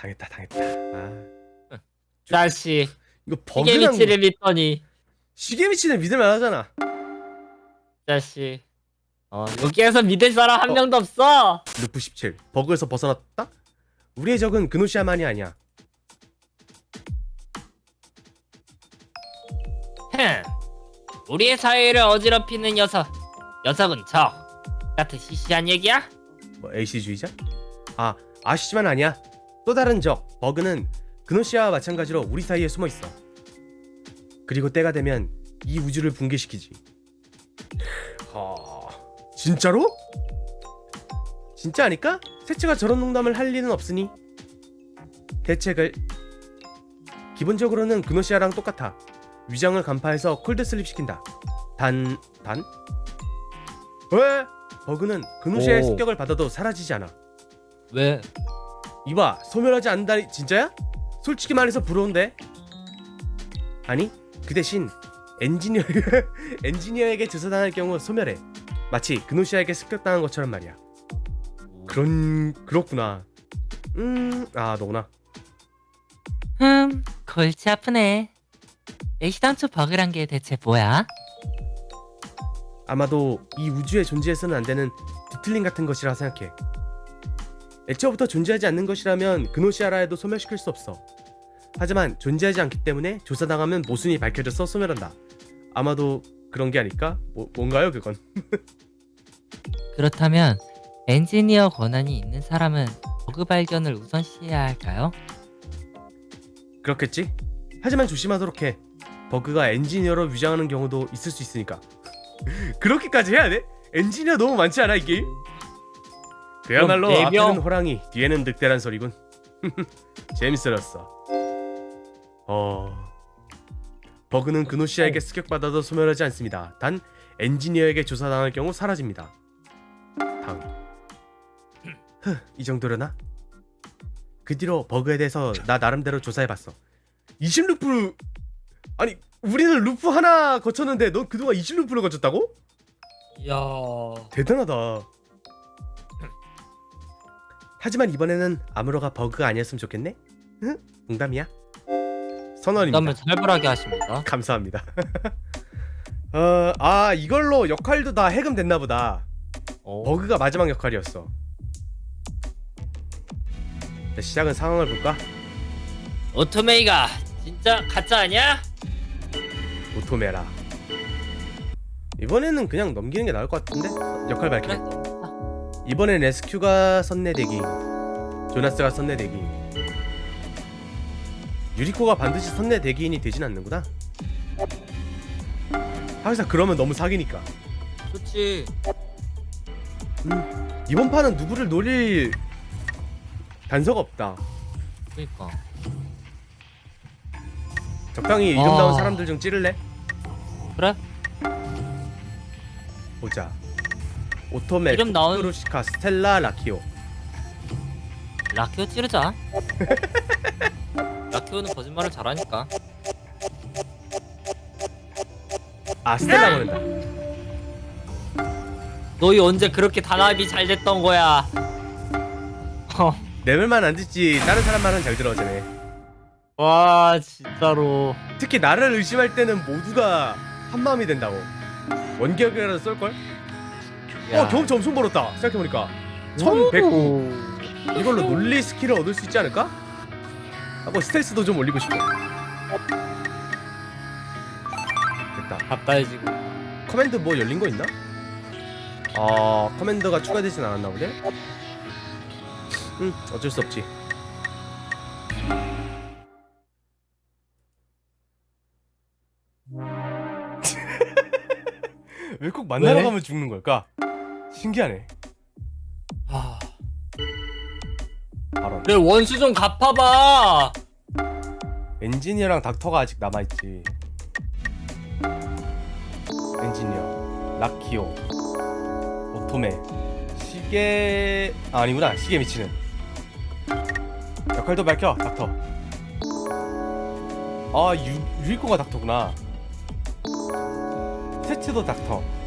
당했다 당했다. 아, 자식 이거 이게 버그랑 미치를 믿더니 시계미치는 믿을 만 하잖아. 자식 어 여기에서 믿을 사람 한 어. 명도 없어 루프 17 버그에서 벗어났다? 우리의 적은 그노시아만이 아니야. 흠 우리의 사회를 어지럽히는 녀석 녀석은 적 같은 시시한 얘기야? 뭐 LC주의자? 아 아시지만 아니야. 또 다른 적 버그는 그노시아와 마찬가지로 우리 사이에 숨어 있어. 그리고 때가 되면 이 우주를 붕괴시키지. 하... 진짜로? 진짜 아닐까? 세츠가 저런 농담을 할 리는 없으니 대책을 기본적으로는 그노시아랑 똑같아. 위장을 간파해서 콜드 슬립 시킨다. 단... 단? 왜? 버그는 그노시아의 오. 습격을 받아도 사라지지 않아. 왜? 이봐 소멸하지 않는다니. 진짜야? 솔직히 말해서 부러운데? 아니 그 대신 엔지니어 엔지니어에게 조사당할 경우 소멸해. 마치 그노시아에게 습격당한 것처럼 말이야. 그런 그렇구나. 음아 너구나. 흠 골치 아프네. 애시당초 버그란 게 대체 뭐야? 아마도 이 우주에 존재해서는 안 되는 디틀링 같은 것이라 생각해 애초부터 존재하지 않는 것이라면 그노시아라 해도 소멸시킬 수 없어 하지만 존재하지 않기 때문에 조사당하면 모순이 밝혀져서 소멸한다 아마도 그런 게 아닐까? 뭐, 뭔가요 그건? 그렇다면 엔지니어 권한이 있는 사람은 버그 발견을 우선시해야 할까요? 그렇겠지? 하지만 조심하도록 해 버그가 엔지니어로 위장하는 경우도 있을 수 있으니까 그렇게까지 해야 돼? 엔지니어 너무 많지 않아 이 게임? 그야말로 그럼 네 명- 앞에는 호랑이 뒤에는 늑대란 소리군. 재밌어졌어. 어... 버그는 그노시아에게 습격받아도 소멸하지 않습니다. 단 엔지니어에게 조사당할 경우 사라집니다. 다음. 흐, 이 정도려나? 그 뒤로 버그에 대해서 나 나름대로 조사해봤어. 20루프 아니 우리는 루프 하나 거쳤는데 넌 그동안 20루프를 거쳤다고? 이야. 대단하다 하지만 이번에는 아무로가 버그가 아니었으면 좋겠네? 응? 농담이야 선언입니다 부담을 살벌하게 하십니다 감사합니다 어, 아 이걸로 역할도 다 해금됐나 보다 어. 버그가 마지막 역할이었어 자, 시작은 상황을 볼까? 오토메이가 진짜 가짜 아니야? 오토메라 이번에는 그냥 넘기는 게 나을 것 같은데? 역할 밝히네 그래 이번엔 레스큐가 선내대기 조나스가 선내대기. 유리코가 반드시 선내대기인이 되진 않는구나. 하기사 그러면 너무 사기니까. 그렇지 이번 판은 누구를 노릴 단서가 없다. 그니까. 적당히 이름 아. 나온 사람들 좀 찌를래? 그래? 보자 오토메, 이름 나온- 크루시카, 스텔라, 라키오. 라키오 찌르자. 라키오는 거짓말을 잘하니까. 아 스텔라 보낸다. 너희 언제 그렇게 단합이 잘 됐던 거야? 어. 내 말만 안 듣지. 다른 사람 말은 잘 들어 쟤네. 와 진짜로. 특히 나를 의심할 때는 모두가 한 마음이 된다고. 원격이라도 쏠 걸? 어 경험치 엄청 벌었다 생각해보니까 1100 이걸로 논리 스킬을 얻을 수 있지 않을까? 하고 스텔스도 좀 올리고 싶어 됐다 가까이지고 커맨드 뭐 열린 거 있나? 아 커맨드가 추가되진 않았나 보네? 응 어쩔 수 없지 왜 꼭 만나러 왜? 가면 죽는 걸까? 신기하네. 아. 바로 내 원수 좀 갚아봐. 엔지니어랑 닥터가 아직 남아있지. 엔지니어 라키오 오토메. 시계 아, 아니구나. 시계 미치는. 역할도 밝혀 닥터. 아 유, 유리코가 닥터구나. 세츠도 닥터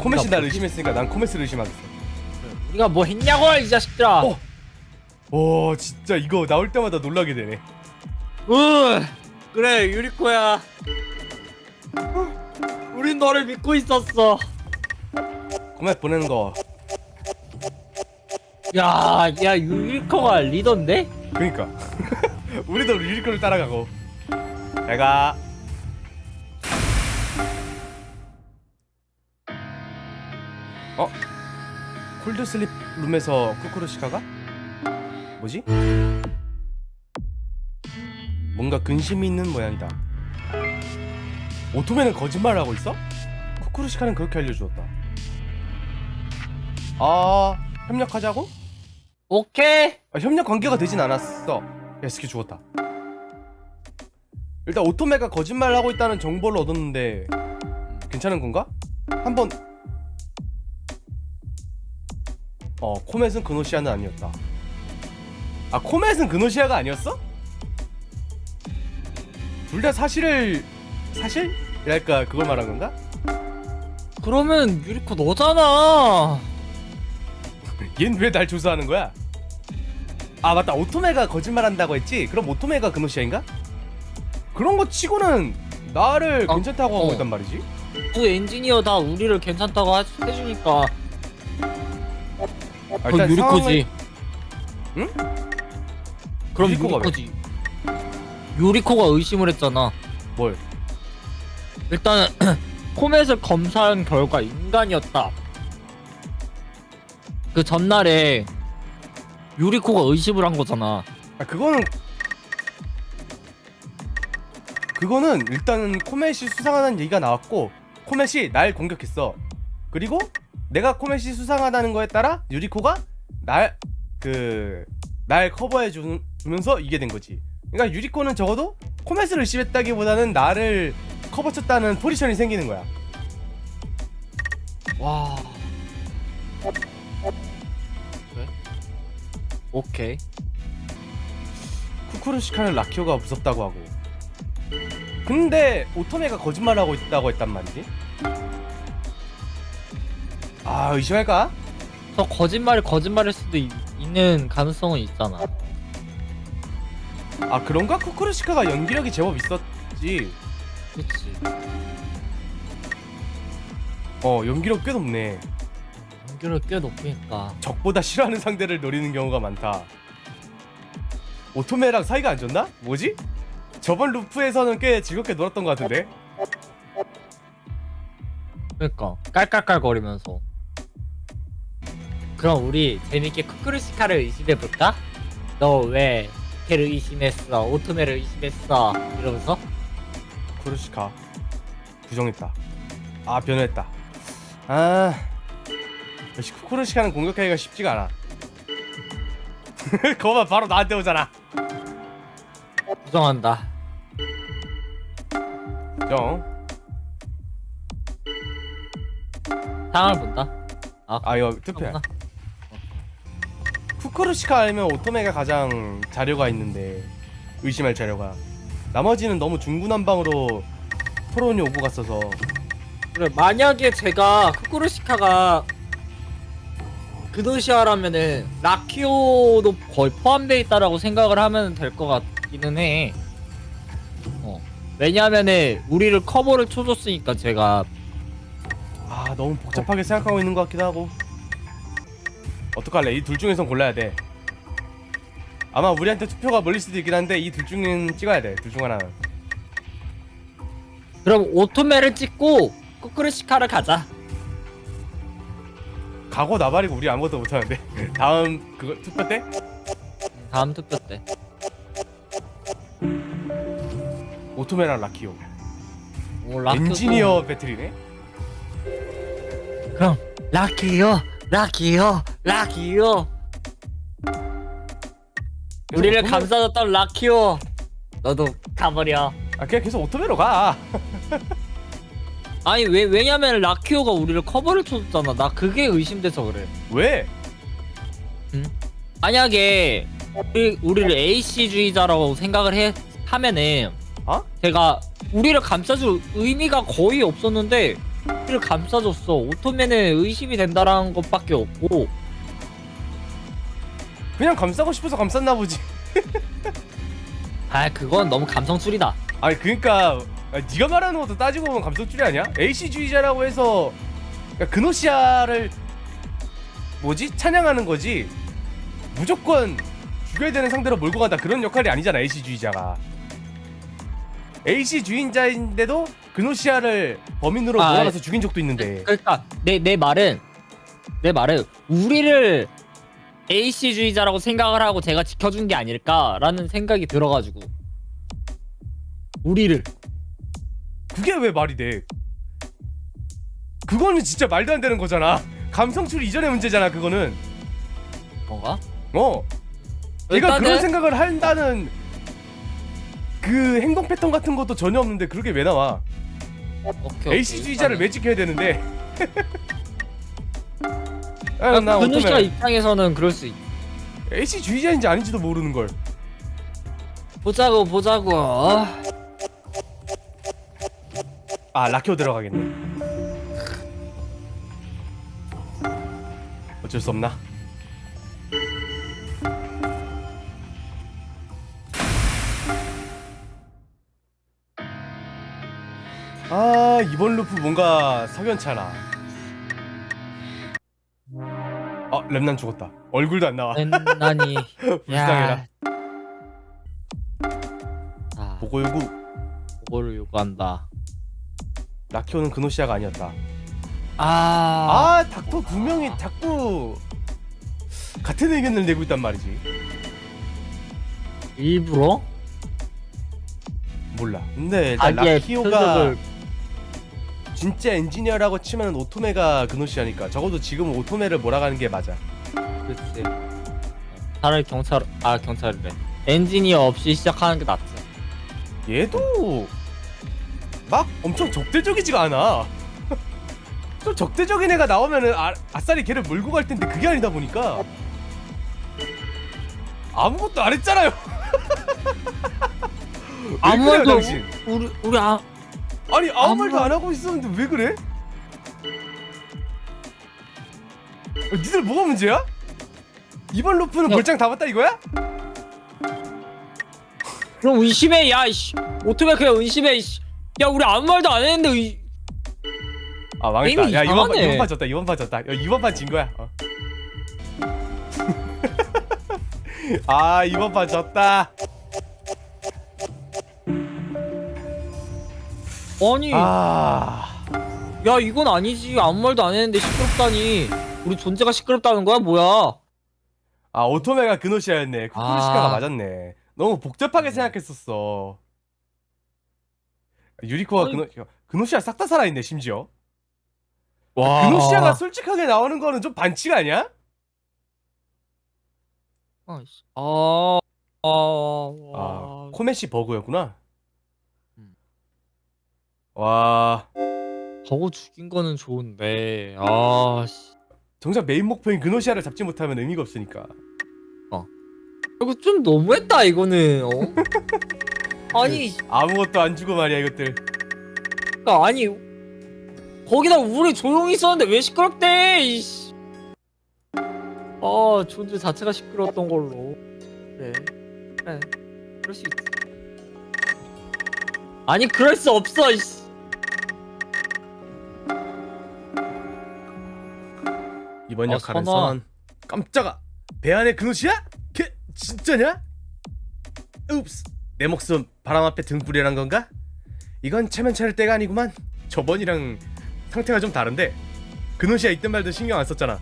코메시 날 의심했으니까 난 코메스를 의심하겠어 우리가 뭐 했냐고 이 자식들아. 어. 오 진짜 이거 나올 때마다 놀라게 되네. 으, 그래 유리코야. 우린 너를 믿고 있었어. 코멧 보내는 거. 야, 야 유리코가 리더인데? 그니까 우리도 유리코를 따라가고. 내가 어? 콜드 슬립 룸에서 쿠쿠루시카가? 뭐지? 뭔가 근심이 있는 모양이다. 오토메는 거짓말을 하고 있어? 쿠쿠루시카는 그렇게 알려주었다. 아, 협력하자고? 오케이. 아, 협력 관계가 되진 않았어. 야스키 죽었다. 일단 오토메가 거짓말을 하고 있다는 정보를 얻었는데 괜찮은 건가? 한번 어 코멧은 그노시아는 아니었다. 아 코멧은 그노시아가 아니었어? 둘 다 사실을 사실 이랄까 그걸 말한 건가? 그러면 유리코 너잖아. 얜 왜 날 조사하는 거야? 아 맞다 오토메가 거짓말한다고 했지? 그럼 오토메가 그노시아인가? 그런 거 치고는 나를 어, 괜찮다고 하고 어. 있단 말이지? 그 엔지니어 다 우리를 괜찮다고 하- 해주니까 아, 그 유리코지. 응? 그럼 유리코가 유리코지. 유리코가 의심을 했잖아. 뭘? 일단 코멧을 검사한 결과 인간이었다. 그 전날에 유리코가 의심을 한 거잖아. 아 그거는 그거는 일단은 코멧이 수상하다는 얘기가 나왔고 코멧이 날 공격했어. 그리고 내가 코멧이 수상하다는 거에 따라 유리코가 날 그 날 커버해 주, 주면서 이게 된 거지. 그러니까 유리코는 적어도 코멧을 의심했다기보다는 나를 커버쳤다는 포지션이 생기는 거야. 와. 그래? 오케이. 쿠쿠루시카는 라키오가 무섭다고 하고. 근데 오토메가 거짓말하고 있다고 했단 말이지. 아 의심할까? 저 거짓말이 거짓말일 수도 있, 있는 가능성은 있잖아. 아 그런가? 쿠쿠루시카가 연기력이 제법 있었지. 그치. 어 연기력 꽤 높네. 연결을 꽤 높으니까. 적보다 싫어하는 상대를 노리는 경우가 많다. 오토메랑 사이가 안 좋나? 뭐지? 저번 루프에서는 꽤 즐겁게 놀았던 것 같은데. 그러니까 깔깔깔 거리면서. 그럼 우리 재밌게 쿠쿠르시카를 의심해볼까? 너 왜 걔를 의심했어? 오토메를 의심했어? 이러면서? 쿠쿠루시카 부정했다. 아 변했다. 아 역시 쿠쿠루시카는 공격하기가 쉽지가 않아. 거봐 바로 나한테 오잖아. 부정한다. 정. 상황을 본다. 아, 아 이거 투표야. 그렇구나. 쿠쿠루시카 알면 오토메가 가장 자료가 있는데 의심할 자료가 나머지는 너무 중구난방으로 토론이 오고 갔어서 그래 만약에 제가 쿠쿠르시카가 그노시아라면은 라키오도 거의 포함되어 있다라고 생각을 하면 될 것 같기는 해. 어. 왜냐하면은 우리를 커버를 쳐줬으니까 제가 아 너무 복잡하게 생각하고 있는 것 같기도 하고 어떡할래? 이 둘 중에선 골라야 돼. 아마 우리한테 투표가 몰릴 수도 있긴 한데 이 둘 중엔 찍어야 돼. 둘 중 하나는. 그럼 오토메를 찍고 쿠쿠르시카를 가자. 가고 나발이고 우리 아무것도 못하는데. 다음 그거 투표 때? 다음 투표 때. 오토메랑 라키오. 오, 라키오도- 엔지니어 배틀이네? 그럼 라키오, 라키오, 라키오. 우리를 오토메- 감싸줬던 라키오. 너도 가버려. 아 그냥 계속 오토메로 가 아니 왜 왜냐면 라키오가 우리를 커버를 쳐줬잖아. 나 그게 의심돼서 그래. 왜? 만약에 우리, 우리를 AC주의자라고 생각을 해 하면은 어? 제가 우리를 감싸줄 의미가 거의 없었는데 우리를 감싸줬어. 오토맨은 의심이 된다라는 것밖에 없고 그냥 감싸고 싶어서 감쌌나 보지. 아 그건 너무 감성술이다. 아니 그러니까 아, 네가 말하는 것도 따지고 보면 감성줄이 아니야? AC주의자라고 해서 그러니까 그노시아를 뭐지 찬양하는 거지 무조건 죽여야 되는 상대로 몰고 간다 그런 역할이 아니잖아 AC주의자가 AC주의자인데도 그노시아를 범인으로 아, 몰아가서 죽인 적도 있는데 그러니까 내 내 말은 내 말은 우리를 AC주의자라고 생각을 하고 제가 지켜준 게 아닐까라는 생각이 들어가지고. 우리를. 그게 왜 말이 돼? 그거는 진짜 말도 안 되는 거잖아. 감성출 이전의 문제잖아 그거는. 뭔가? 어. 내가 일단은- 그런 생각을 한다는 그 행동 패턴 같은 것도 전혀 없는데 그렇게 왜 나와? 오케이, AC주의자를 왜 지켜야 되는데? 나 그누시아 어쩌면 입장에서는 그럴 수 있. AC주의자인지 아닌지도 모르는 걸. 보자고 보자고. 아 라키오 들어가겠네. 어쩔 수 없나? 아 이번 루프 뭔가 석연찮아. 아 렘난 죽었다. 얼굴도 안 나와. 렌난이 불쌍해라. 자, 보고 요구 그거를 요구한다. 라키오는 그노시아가 아니었다. 아, 아 닥터 두 명이 자꾸 같은 의견을 내고 있단 말이지. 일부러 몰라. 근데 일단 자기의 라키오가 표적을 진짜 엔지니어라고 치면 오토메가 그노시아니까 적어도 지금 오토메를 몰아가는 게 맞아. 그치. 차라리 경찰 아 경찰이래. 엔지니어 없이 시작하는 게 낫지. 얘도 막 엄청 적대적이지가 않아. 좀 적대적인 애가 나오면은 아, 아싸리 걔를 몰고 갈 텐데 그게 아니다 보니까 아무것도 안 했잖아요. 왜 아무 그래요, 말도 당신? 우리 우리 아 아니 아무 말도 안 하고 있었는데 왜 그래? 어, 니들 뭐가 문제야? 이번 루프는 야. 볼장 다 봤다 이거야? 그럼 의심해 야 이씨 오토바이 그냥 의심해 이씨. 야 우리 아무 말도 안 했는데 의... 아 망했다. 게임이 야 이번 판 이상하네. 이번 판 졌다. 이번 판 졌다. 야, 이번 판 진 거야. 어. 아 이번 판 졌다. 아니 아 야 이건 아니지 아무 말도 안 했는데 시끄럽다니 우리 존재가 시끄럽다는 거야 뭐야 아 오토메가 그노시아였네. 쿠쿠르시카가 아. 맞았네. 너무 복잡하게 생각했었어. 유리코가 아니. 그노 그노시아 싹 다 살아있네 심지어. 와 그노시아가 솔직하게 나오는 거는 좀 반칙 아니야? 아이씨. 아... 아... 아 아... 코메시 버그였구나. 음. 와 저거 죽인 거는 좋은데 아... 씨. 정작 메인 목표인 그노시아를 잡지 못하면 의미가 없으니까. 이거 좀 너무했다 이거는 어? 아니 아무것도 안 주고 말이야 이것들. 그러니까 아니 거기다 우리 조용히 있었는데 왜 시끄럽대 이씨 아 존재 자체가 시끄러웠던 걸로 그래 그래 그럴 수 있지 아니 그럴 수 없어 이씨 이번 어, 역할은 선아. 선. 깜짝아. 배 안에 그노시야? 걔 진짜냐? 읍스. 내 목숨 바람 앞에 등불이란 건가? 이건 체면 차릴 때가 아니구만. 저번이랑 상태가 좀 다른데. 그노시아 있든 말든 신경 안 썼잖아.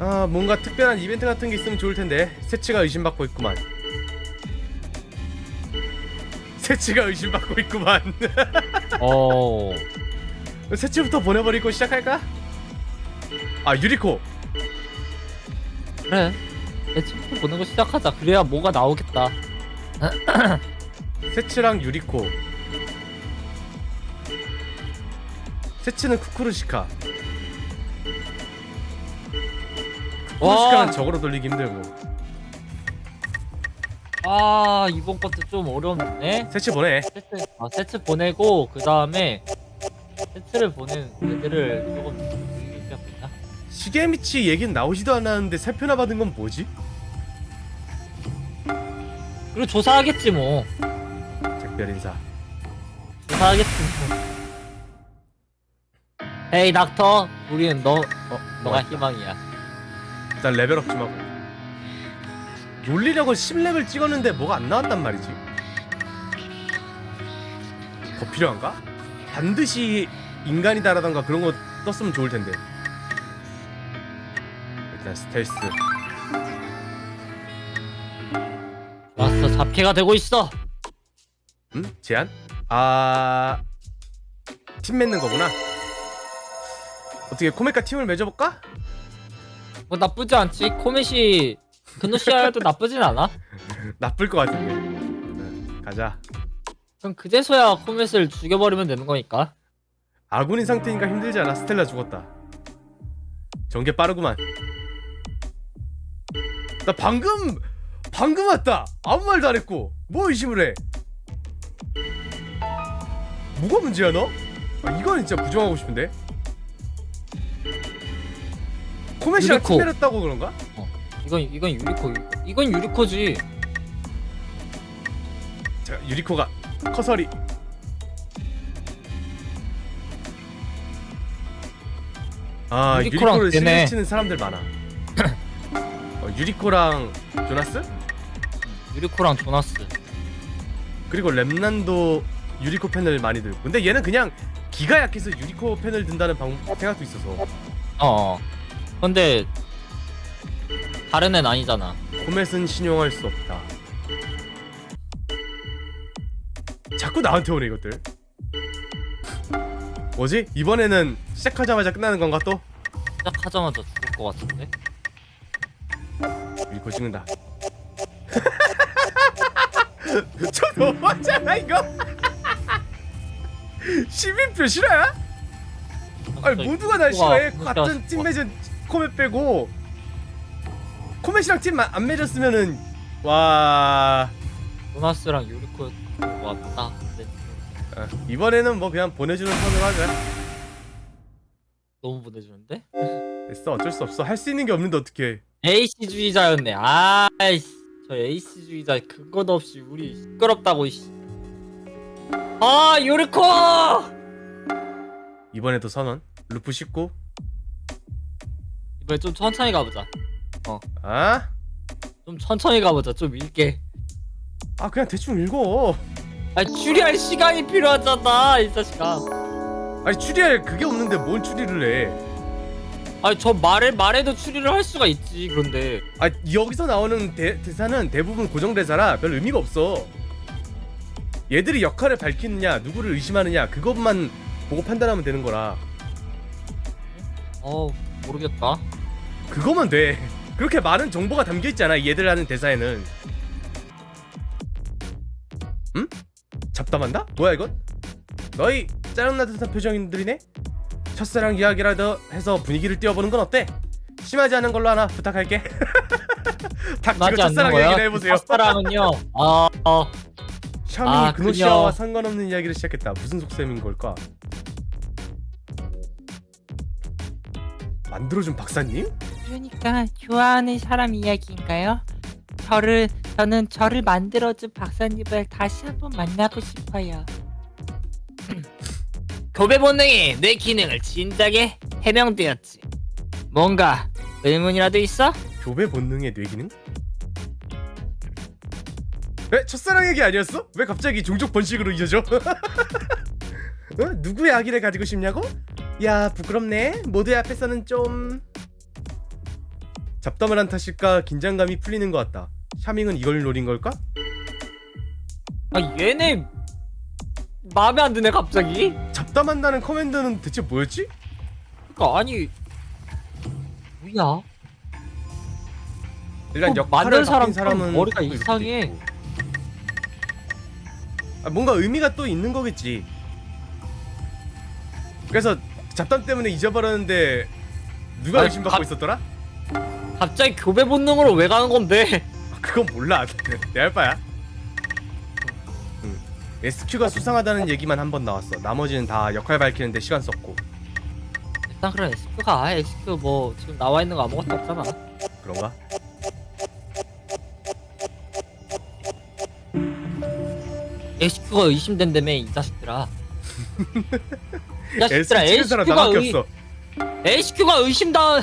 아 뭔가 특별한 이벤트 같은 게 있으면 좋을 텐데 세치가 의심받고 있구만. 세치가 의심받고 있구만. 어 세치부터 보내버리고 시작할까? 아 유리코. 그래. 내 친구 보는 거 시작하자. 그래야 뭐가 나오겠다. 세츠랑 유리코. 세츠는 쿠쿠르시카. 쿠쿠르시카는 와. 적으로 돌리기 힘들고. 아 이번 것도 좀 어렵네. 세츠 보내. 세트 아 세트 보내고 그 다음에 세트를 보낸 애들을 조금? 시게미치 얘기는 나오지도 않았는데 세 표나 받은 건 뭐지? 그리고 조사하겠지 뭐. 작별 인사. 조사하겠지 뭐. 헤이 닥터, 우리는 너 어, 너가? 희망이야. 일단 레벨업 좀 하고. 논리력을 10렙을 찍었는데 뭐가 안 나왔단 말이지. 더 필요한가? 반드시 인간이다라던가 그런 거 떴으면 좋을 텐데. 자 스텔스. 왔어 잡캐가 되고 있어. 음? 제안? 아... 팀 맺는 거구나. 어떻게 코메카 팀을 맺어볼까? 뭐 나쁘지 않지. 코멧이 근노시아도 나쁘진 않아. 나쁠 것 같은데. 가자. 그럼 그제서야 코멧을 죽여버리면 되는 거니까. 아군인 상태니까 힘들지 않아? 스텔라 죽었다. 전개 빠르구만. 나 방금 방금 왔다. 아무 말도 안 했고 뭐 의심을 해? 뭐가 문제야 너? 아, 이건 진짜 부정하고 싶은데. 코메시랑 유리코. 팀 맺었다고 그런가? 이건 이건 유리코. 이건 유리코지. 자 유리코가 커서리. 아 유리코랑 유리코를 되네. 치는 사람들 많아. 어, 유리코랑 조나스? 유리코랑 조나스. 그리고 렘난도 유리코 펜을 많이 들고 근데 얘는 그냥 기가 약해서 유리코 펜을 든다는 방, 생각도 있어서 어. 근데 다른 애는 아니잖아. 코멧은 신용할 수 없다 자꾸 나한테 오네 이것들 뭐지? 이번에는 시작하자마자 끝나는 건가 또? 시작하자마자 죽을 것 같은데. 찍는다. 저 너무하잖아 이거. 12표 실화야? 아니 모두가 날 싫어해. 같은 팀 맺은 코멧 빼고. 코멧이랑 팀 안 맺었으면은 와. 조나스랑 유리코 왔다. 근데 어, 이번에는 뭐 그냥 보내주는 선으로 하자. 너무 보내주는데? 됐어 어쩔 수 없어. 할 수 있는 게 없는데 어떡해 에이스주의자였네. 아이씨, 저 에이스주의자 근거도 없이 우리 시끄럽다고 이씨. 아 유리코! 이번에도 선언 루프 19 이번에 좀 천천히 가보자. 아? 좀 천천히 가보자. 좀 읽게. 아 그냥 대충 읽어 아 추리할 시간이 필요하잖아 이 자식아. 아니 추리할 그게 없는데 뭔 추리를 해 아니 저 말에 말에도 추리를 할 수가 있지 그런데 아 여기서 나오는 대, 대사는 대부분 고정 대사라 별 의미가 없어. 얘들이 역할을 밝히느냐, 누구를 의심하느냐 그것만 보고 판단하면 되는 거라. 어 모르겠다. 그거만 돼. 그렇게 많은 정보가 담겨 있잖아. 얘들 하는 대사에는. 응? 잡담한다? 뭐야 이건? 너희 짜증나 듯한 표정들이네. 첫사랑 이야기라도 해서 분위기를 띄워보는 건 어때? 심하지 않은 걸로 하나 부탁할게. 닥치고 맞지 않는 첫사랑 거야? 얘기를 해보세요. 첫사랑은요. 아 어, 샤미 아, 그노시아와 그녀. 상관없는 이야기를 시작했다. 무슨 속셈인 걸까? 만들어준 박사님? 그러니까 좋아하는 사람 이야기인가요? 저를 저는 저를 만들어준 박사님을 다시 한번 만나고 싶어요. 교배 본능이 내 기능을 진작에 해명되었지. 뭔가 의문이라도 있어? 교배 본능의 뇌기능? 에? 첫사랑 얘기 아니었어? 왜 갑자기 종족 번식으로 이어져? 어? 누구의 아기를 가지고 싶냐고? 야 부끄럽네 모두의 앞에서는 좀 잡담을 한 탓일까 긴장감이 풀리는 것 같다 샤밍은 이걸 노린 걸까? 아 얘네 마음에 안 드네 갑자기. 잡담한다는 커맨드는 대체 뭐였지? 그러니까 아니 뭐야? 일단 어, 역할을 만든 바뀐 사람 사람은 머리가 또 이렇게 이상해. 있고. 아, 뭔가 의미가 또 있는 거겠지. 그래서 잡담 때문에 잊어버렸는데 누가 아, 의심받고 갑- 있었더라? 갑자기 교배 본능으로 왜 가는 건데? 아, 그건 몰라. 내 알바야. 응. SQ가 수상하다는 얘기만 한 번 나왔어. 나머지는 다 역할 밝히는데 시간 썼고. 일단 그래 SQ가 SQ 뭐 지금 나와 있는 거 아무것도 없잖아 그런가? SQ가 의심된다며 이 자식들아 이 자식들아 찍은 사람 SQ가 나밖에 의, 없어. SQ가 의심다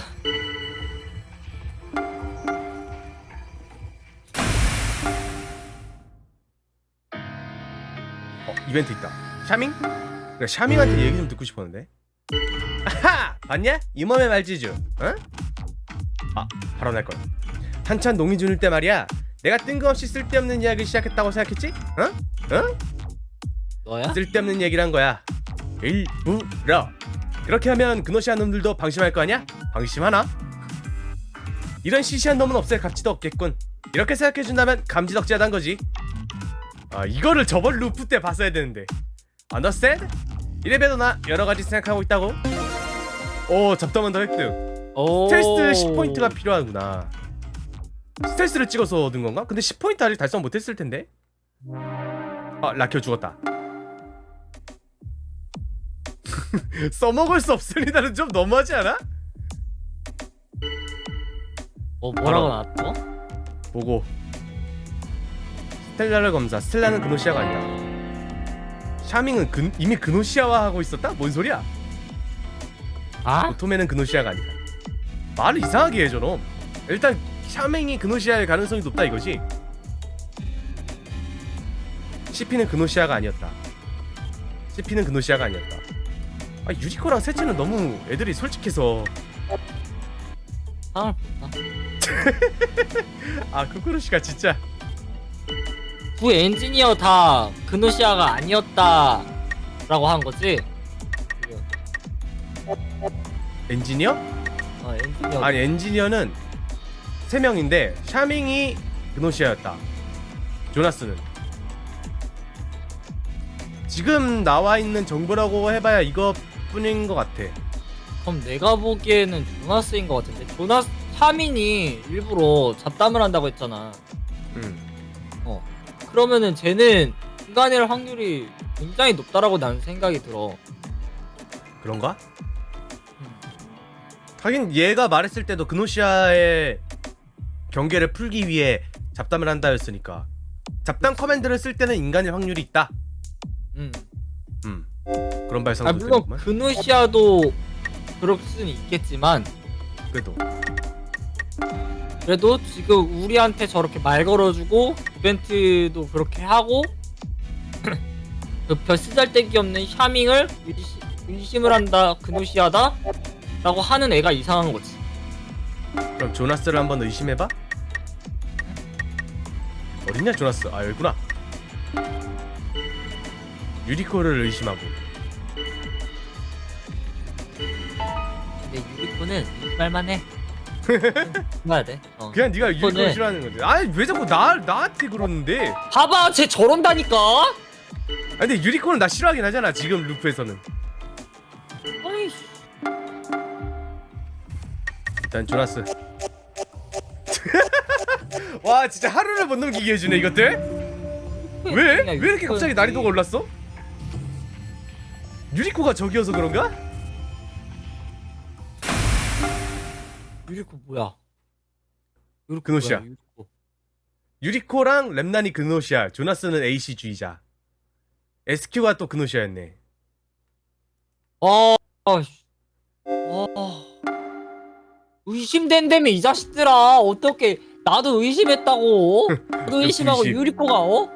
이벤트 있다. 샤밍? 그래, 샤밍한테 얘기 좀 듣고 싶었는데. 아하! 봤냐? 이 몸의 말지주. 어? 아, 바로 날 거야. 한참 농이 주는 때 말이야. 내가 뜬금없이 쓸데없는 이야기를 시작했다고 생각했지? 어? 어? 너야? 쓸데없는 얘기란 거야. 일부러. 그렇게 하면 그노시한 놈들도 방심할 거 아니야? 방심하나? 이런 시시한 놈은 없을 가치도 없겠군. 이렇게 생각해준다면 감지덕지하단 거지. 아 이거를 저번 루프 때 봤어야 되는데. Understand? 이래봬도 나 여러 가지 생각하고 있다고. 오 잡담한 더 획득. 오. 스텔스 10포인트가 필요하구나. 스텔스를 찍어서 얻은 건가? 근데 10포인트 아직 달성 못했을 텐데. 아 라키오 죽었다. 써먹을 수 없습니다는 좀 너무하지 않아? 어 뭐라고. 나왔어? 보고 스텔라를 검사 스텔라는 그노시아가 아니다 샤밍은 근, 이미 그노시아화 하고 있었다? 뭔 소리야? 아? 오토메는 그노시아가 아니다 말을 이상하게 해 저놈 일단 샤밍이 그노시아일 가능성이 높다 이거지 CP는 그노시아가 아니었다 CP는 그노시아가 아니었다 아 유리코랑 세치는 너무 애들이 솔직해서 상을 볼까? 아 쿠쿠루시가 진짜 두 엔지니어 다 그노시아가 아니었다 라고 한 거지? 엔지니어? 어 엔지니어 아니 엔지니어는 세 명인데 샤밍이 그노시아였다. 조나스는 지금 나와 있는 정보라고 해봐야 이것뿐인 것 같아. 그럼 내가 보기에는 조나스인 것 같은데 조나스 하민이 일부러 잡담을 한다고 했잖아 음. 그러면은 쟤는 인간일 확률이 굉장히 높다라고 나는 생각이 들어 그런가? 하긴 얘가 말했을 때도 그노시아의 경계를 풀기 위해 잡담을 한다였으니까 잡담 커맨드를 쓸 때는 인간일 확률이 있다. 음. 음. 그런 아 발상도 물론 되는구만. 그노시아도 그럴 수는 있겠지만 그래도 그래도 지금 우리한테 저렇게 말 걸어주고 이벤트도 그렇게 하고 그별 쓰잘데기 없는 샤밍을 의심, 의심을 한다 그노시아다 라고 하는 애가 이상한 거지 그럼 조나스를 한번 의심해봐. 어딨냐 조나스? 아 여기구나. 유리코를 의심하고. 근데 유리코는 의심할만해 봐야 돼 어. 그냥 네가 이거는- 싫어하는 건데. 아니 왜 자꾸 나 나한테 그러는데? 봐봐 쟤 저런다니까 아니 근데 유리코는 나 싫어하긴 하잖아 지금 루프에서는. 아이씨 일단 조나스. 와 진짜 하루를 못 넘기게 해주네 이것들. 왜? 왜 이렇게 갑자기 난이도가 올랐어? 유리코가 적이어서 그런가? 유리코 뭐야 유리코 그노시아. 뭐야, 유리코. 유리코랑 렘난이 그노시아, 조나스는 AC 주의자. SQ가 또 그노시아였네. 아, 아이씨. 아, 의심된다며 이 자식들아 어떻게 나도 의심했다고 나도 의심하고 의심. 유리코가 어?